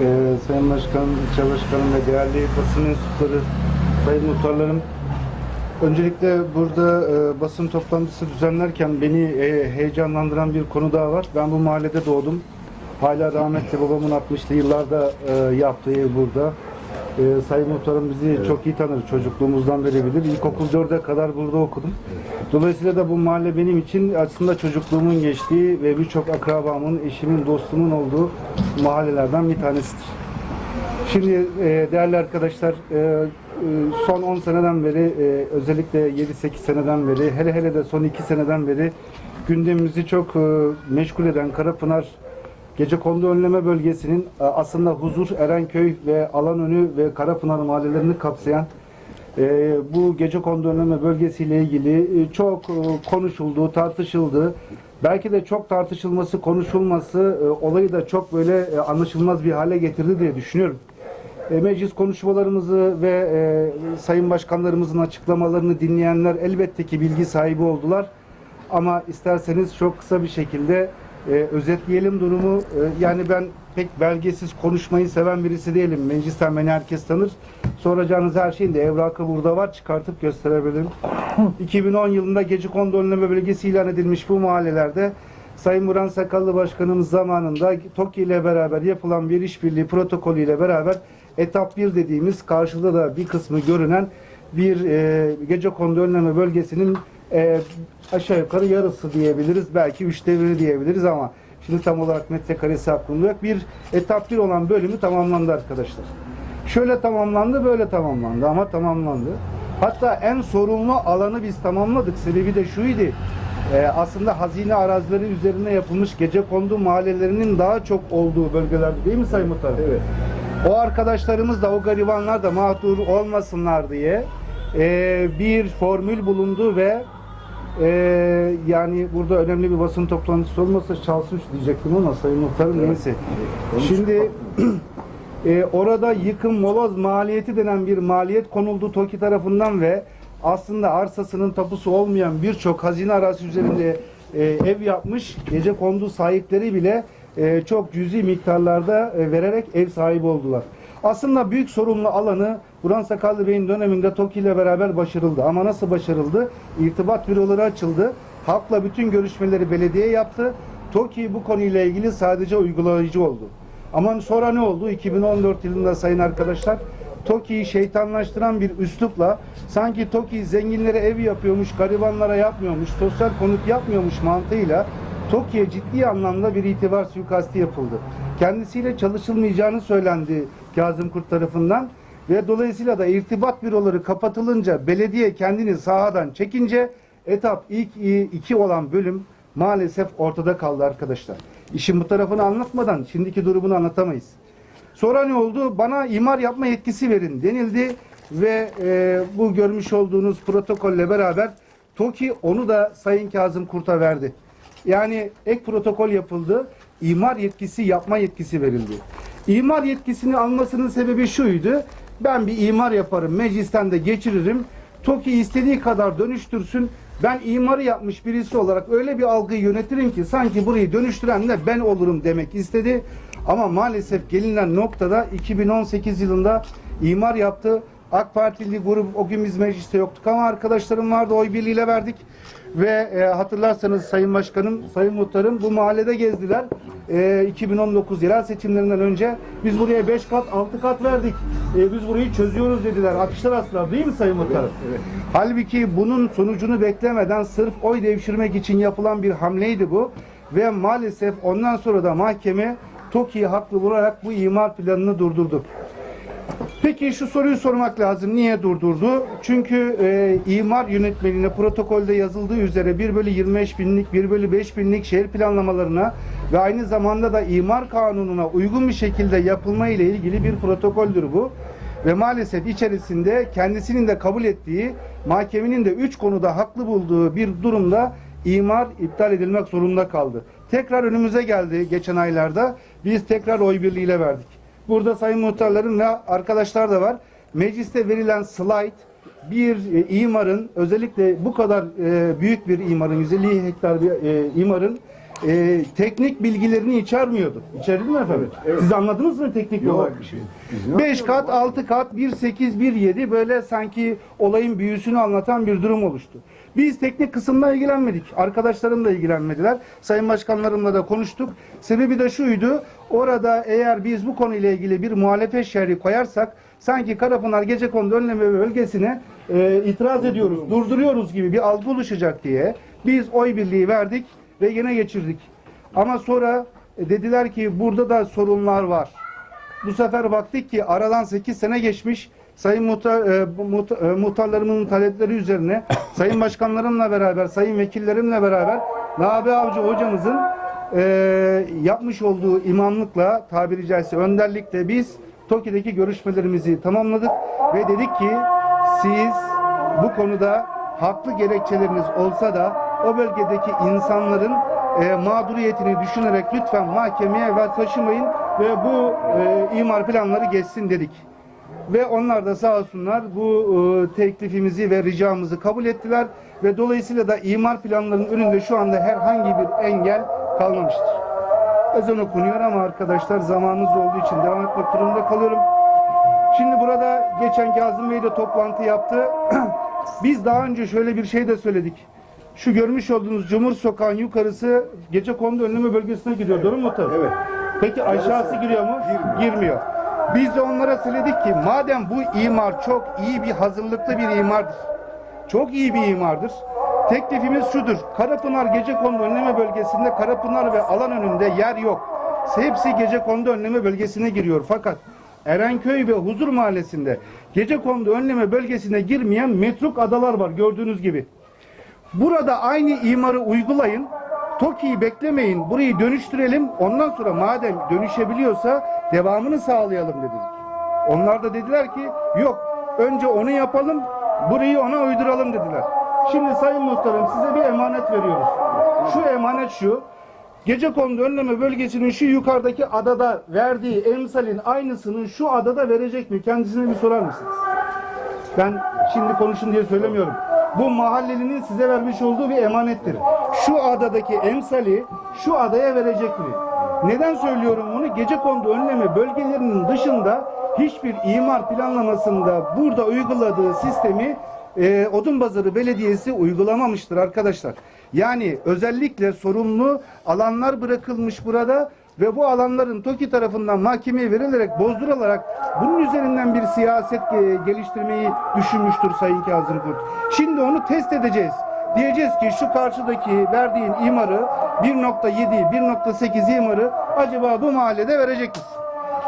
Ee, Sayın Başkanım, ilçe başkanım ve değerli basın mensupları, sayın muhtarlarım. Öncelikle burada e, basın toplantısı düzenlerken beni e, heyecanlandıran bir konu daha var. Ben bu mahallede doğdum. Hala rahmetli babamın 60'lı yıllarda e, yaptığı ev burada. E, sayın muhtarım bizi çok iyi tanır. Çocukluğumuzdan beri bilir. İlkokul 4'e kadar burada okudum. Dolayısıyla da bu mahalle benim için aslında çocukluğumun geçtiği ve birçok akrabamın, eşimin, dostumun olduğu mahallelerden bir tanesidir. Şimdi e, değerli arkadaşlar e, e, son 10 seneden beri e, özellikle 7-8 seneden beri hele hele de son 2 seneden beri gündemimizi çok e, meşgul eden Karapınar Gecekondu Önleme Bölgesi'nin e, aslında Huzur, Erenköy ve Alanönü ve Karapınar mahallelerini kapsayan e, bu Gecekondu Önleme Bölgesi'yle ilgili e, çok e, konuşuldu, tartışıldı. Belki de çok tartışılması, konuşulması olayı da çok böyle anlaşılmaz bir hale getirdi diye düşünüyorum. Meclis konuşmalarımızı ve sayın başkanlarımızın açıklamalarını dinleyenler elbette ki bilgi sahibi oldular. Ama isterseniz çok kısa bir şekilde e, özetleyelim durumu. E, yani ben pek belgesiz konuşmayı seven birisi değilim. Meclisten beni herkes tanır. Soracağınız her şeyin de evrakı burada var. Çıkartıp gösterebilirim. 2010 yılında Gecekondu Önleme Bölgesi ilan edilmiş bu mahallelerde Sayın Muran Sakallı Başkanımız zamanında TOKİ ile beraber yapılan bir işbirliği protokolü ile beraber etap 1 dediğimiz karşıda da bir kısmı görünen bir e, Gecekondu Önleme Bölgesi'nin e, aşağı yukarı yarısı diyebiliriz. Belki üçte biri diyebiliriz ama şimdi tam olarak metrekaresi aklımda yok. Bir etap 1 olan bölümü tamamlandı arkadaşlar. Şöyle tamamlandı, böyle tamamlandı ama tamamlandı. Hatta en sorunlu alanı biz tamamladık. Sebebi de şuydu. Ee, aslında hazine arazileri üzerine yapılmış gece kondu mahallelerinin daha çok olduğu bölgelerde değil mi Sayın Muhtarım? Evet. O arkadaşlarımız da o garibanlar da mağdur olmasınlar diye e, bir formül bulundu ve e, yani burada önemli bir basın toplantısı olmasa çalsın diyecektim ama Sayın Muhtarım Evet. neyse. Şimdi e, orada yıkım moloz maliyeti denen bir maliyet konuldu TOKİ tarafından ve aslında arsasının tapusu olmayan birçok hazine arası üzerinde e, ev yapmış gece kondu sahipleri bile e, çok cüzi miktarlarda e, vererek ev sahibi oldular. Aslında büyük sorunlu alanı Burhan Sakallı Bey'in döneminde TOKİ ile beraber başarıldı. Ama nasıl başarıldı? İrtibat büroları açıldı. Halkla bütün görüşmeleri belediye yaptı. TOKİ bu konuyla ilgili sadece uygulayıcı oldu. Ama sonra ne oldu? 2014 yılında sayın arkadaşlar TOKİ'yi şeytanlaştıran bir üslupla sanki TOKİ zenginlere ev yapıyormuş, garibanlara yapmıyormuş, sosyal konut yapmıyormuş mantığıyla TOKİ'ye ciddi anlamda bir itibar suikasti yapıldı. Kendisiyle çalışılmayacağını söylendi Kazım Kurt tarafından ve dolayısıyla da irtibat büroları kapatılınca belediye kendini sahadan çekince etap ilk iki olan bölüm maalesef ortada kaldı arkadaşlar. İşin bu tarafını anlatmadan şimdiki durumunu anlatamayız. Sonra ne oldu? Bana imar yapma yetkisi verin denildi ve e, bu görmüş olduğunuz protokolle beraber TOKİ onu da Sayın Kazım Kurt'a verdi. Yani ek protokol yapıldı. İmar yetkisi yapma yetkisi verildi. İmar yetkisini almasının sebebi şuydu. Ben bir imar yaparım, meclisten de geçiririm. TOKİ istediği kadar dönüştürsün. Ben imarı yapmış birisi olarak öyle bir algıyı yönetirim ki sanki burayı dönüştüren de ben olurum demek istedi. Ama maalesef gelinen noktada 2018 yılında imar yaptı. AK Partili grup o gün biz mecliste yoktuk ama arkadaşlarım vardı oy birliğiyle verdik. Ve e, hatırlarsanız Sayın Başkanım, Sayın Muhtarım bu mahallede gezdiler. E, 2019 yerel seçimlerinden önce biz buraya 5 kat 6 kat verdik. E, biz burayı çözüyoruz dediler. Afişler astılar değil mi Sayın Muhtarım? evet. Halbuki bunun sonucunu beklemeden sırf oy devşirmek için yapılan bir hamleydi bu. Ve maalesef ondan sonra da mahkeme TOKİ'yi haklı bularak bu imar planını durdurdu. Peki şu soruyu sormak lazım. Niye durdurdu? Çünkü e, imar yönetmeliğine protokolde yazıldığı üzere 1 bölü 25 binlik, 1 bölü 5 binlik şehir planlamalarına ve aynı zamanda da imar kanununa uygun bir şekilde yapılma ile ilgili bir protokoldür bu. Ve maalesef içerisinde kendisinin de kabul ettiği, mahkemenin de 3 konuda haklı bulduğu bir durumda imar iptal edilmek zorunda kaldı. Tekrar önümüze geldi geçen aylarda. Biz tekrar oy birliğiyle verdik. Burada sayın muhtarların ve arkadaşlar da var. Mecliste verilen slide bir e, imarın özellikle bu kadar e, büyük bir imarın 150 hektar bir e, imarın e, teknik bilgilerini içermiyordu. İçerdi mi efendim? evet. Siz anladınız mı teknik Yok, olarak bir şey? biz ne 5 kat, 6 kat, 1 8, 1 7 böyle sanki olayın büyüsünü anlatan bir durum oluştu. Biz teknik kısımla ilgilenmedik. Arkadaşlarım da ilgilenmediler. Sayın başkanlarımla da konuştuk. Sebebi de şuydu. Orada eğer biz bu konuyla ilgili bir muhalefet şerhi koyarsak sanki Karapınar Gecekondu Önleme Bölgesi'ne e, itiraz ediyoruz, durduruyoruz gibi bir algı oluşacak diye biz oy birliği verdik ve yine geçirdik. Ama sonra e, dediler ki burada da sorunlar var. Bu sefer baktık ki aradan 8 sene geçmiş. Sayın muhtar, e, bu muhtar- e, muhtarlarımın talepleri üzerine sayın başkanlarımla beraber, sayın vekillerimle beraber Nabi Avcı hocamızın e, yapmış olduğu imamlıkla tabiri caizse önderlikle biz TOKİ'deki görüşmelerimizi tamamladık ve dedik ki siz bu konuda haklı gerekçeleriniz olsa da o bölgedeki insanların e, mağduriyetini düşünerek lütfen mahkemeye ve taşımayın ve bu e, imar planları geçsin dedik. Ve onlar da sağ olsunlar bu e, teklifimizi ve ricamızı kabul ettiler ve dolayısıyla da imar planlarının önünde şu anda herhangi bir engel kalmamıştır. Ezan okunuyor ama arkadaşlar zamanınız olduğu için devam etmek durumunda kalıyorum. Şimdi burada geçen Kazım Bey de toplantı yaptı. Biz daha önce şöyle bir şey de söyledik. Şu görmüş olduğunuz Cumhur Sokağı'nın yukarısı gece kondu önleme bölgesine gidiyor. Doğru mu? Evet. Peki aşağısı giriyor mu? Girmiyor. Biz de onlara söyledik ki madem bu imar çok iyi bir hazırlıklı bir imardır. Çok iyi bir imardır. Teklifimiz şudur. Karapınar Gecekondu Önleme Bölgesi'nde Karapınar ve alan önünde yer yok. Hepsi Gecekondu Önleme Bölgesi'ne giriyor. Fakat Erenköy ve Huzur Mahallesi'nde Gecekondu Önleme Bölgesi'ne girmeyen metruk adalar var gördüğünüz gibi. Burada aynı imarı uygulayın. TOKİ'yi beklemeyin. Burayı dönüştürelim. Ondan sonra madem dönüşebiliyorsa devamını sağlayalım dedik. Onlar da dediler ki yok önce onu yapalım burayı ona uyduralım dediler. Şimdi Sayın Muhtarım size bir emanet veriyoruz. Şu emanet şu. Gecekondu önleme bölgesinin şu yukarıdaki adada verdiği emsalin aynısını şu adada verecek mi? Kendisine bir sorar mısınız? Ben şimdi konuşun diye söylemiyorum. Bu mahallelinin size vermiş olduğu bir emanettir. Şu adadaki emsali şu adaya verecek mi? Neden söylüyorum bunu? Gece kondu önleme bölgelerinin dışında hiçbir imar planlamasında burada uyguladığı sistemi e, Odunbazarı Belediyesi uygulamamıştır arkadaşlar. Yani özellikle sorumlu alanlar bırakılmış burada ve bu alanların TOKİ tarafından mahkemeye verilerek bozdurularak bunun üzerinden bir siyaset e, geliştirmeyi düşünmüştür Sayın Kazım Kurt. Şimdi onu test edeceğiz. Diyeceğiz ki şu karşıdaki verdiğin imarı 1.7, 1.8 imarı acaba bu mahallede verecek misin?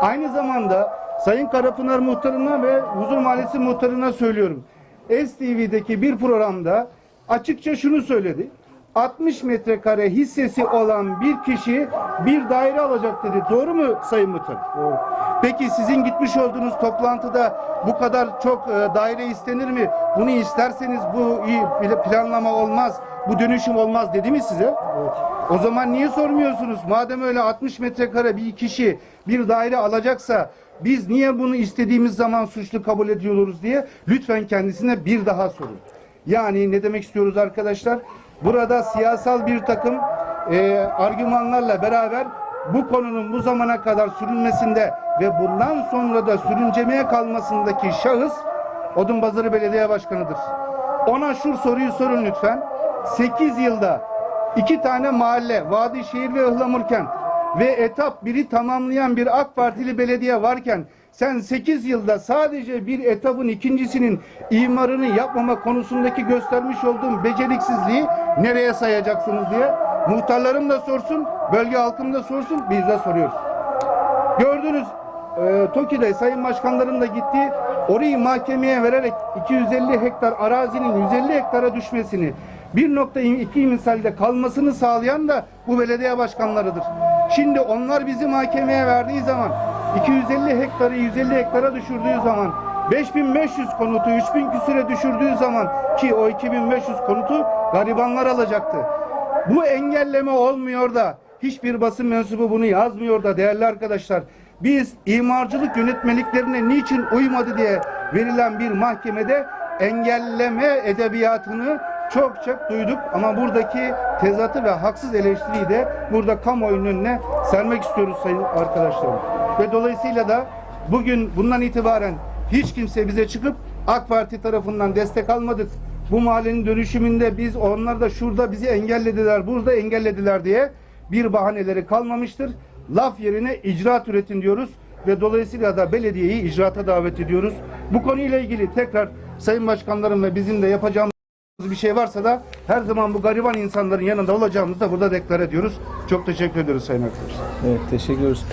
Aynı zamanda Sayın Karapınar Muhtarı'na ve Huzur Mahallesi Muhtarı'na söylüyorum. STV'deki bir programda açıkça şunu söyledi. 60 metrekare hissesi olan bir kişi bir daire alacak dedi. Doğru mu Sayın Muhtarım? Peki sizin gitmiş olduğunuz toplantıda bu kadar çok e, daire istenir mi? Bunu isterseniz bu iyi planlama olmaz, bu dönüşüm olmaz dedi mi size? O zaman niye sormuyorsunuz? Madem öyle 60 metrekare bir kişi bir daire alacaksa biz niye bunu istediğimiz zaman suçlu kabul ediyoruz diye lütfen kendisine bir daha sorun. Yani ne demek istiyoruz arkadaşlar? Burada siyasal bir takım e, argümanlarla beraber bu konunun bu zamana kadar sürülmesinde ve bundan sonra da sürüncemeye kalmasındaki şahıs Odunbazarı Belediye Başkanı'dır. Ona şu soruyu sorun lütfen. 8 yılda iki tane mahalle, Vadişehir ve Ihlamurkent ve etap biri tamamlayan bir AK Partili belediye varken sen 8 yılda sadece bir etapın ikincisinin imarını yapmama konusundaki göstermiş olduğun beceriksizliği nereye sayacaksınız diye muhtarlarım da sorsun, bölge halkım da sorsun, biz de soruyoruz. Gördünüz e, TOKİ'de sayın başkanların da gitti. Orayı mahkemeye vererek 250 hektar arazinin 150 hektara düşmesini 1.2 misalde kalmasını sağlayan da bu belediye başkanlarıdır. Şimdi onlar bizi mahkemeye verdiği zaman 250 hektarı 150 hektara düşürdüğü zaman 5500 konutu 3000 küsüre düşürdüğü zaman ki o 2500 konutu garibanlar alacaktı. Bu engelleme olmuyor da hiçbir basın mensubu bunu yazmıyor da değerli arkadaşlar. Biz imarcılık yönetmeliklerine niçin uymadı diye verilen bir mahkemede engelleme edebiyatını çok çok duyduk ama buradaki tezatı ve haksız eleştiriyi de burada kamuoyunun önüne sermek istiyoruz sayın arkadaşlarım. Ve dolayısıyla da bugün bundan itibaren hiç kimse bize çıkıp AK Parti tarafından destek almadık. Bu mahallenin dönüşümünde biz onlar da şurada bizi engellediler, burada engellediler diye bir bahaneleri kalmamıştır. Laf yerine icraat üretin diyoruz ve dolayısıyla da belediyeyi icraata davet ediyoruz. Bu konuyla ilgili tekrar sayın başkanlarım ve bizim de yapacağımız bir şey varsa da her zaman bu gariban insanların yanında olacağımızı da burada deklar ediyoruz. Çok teşekkür ediyoruz sayın arkadaşlar. Evet teşekkür ediyoruz.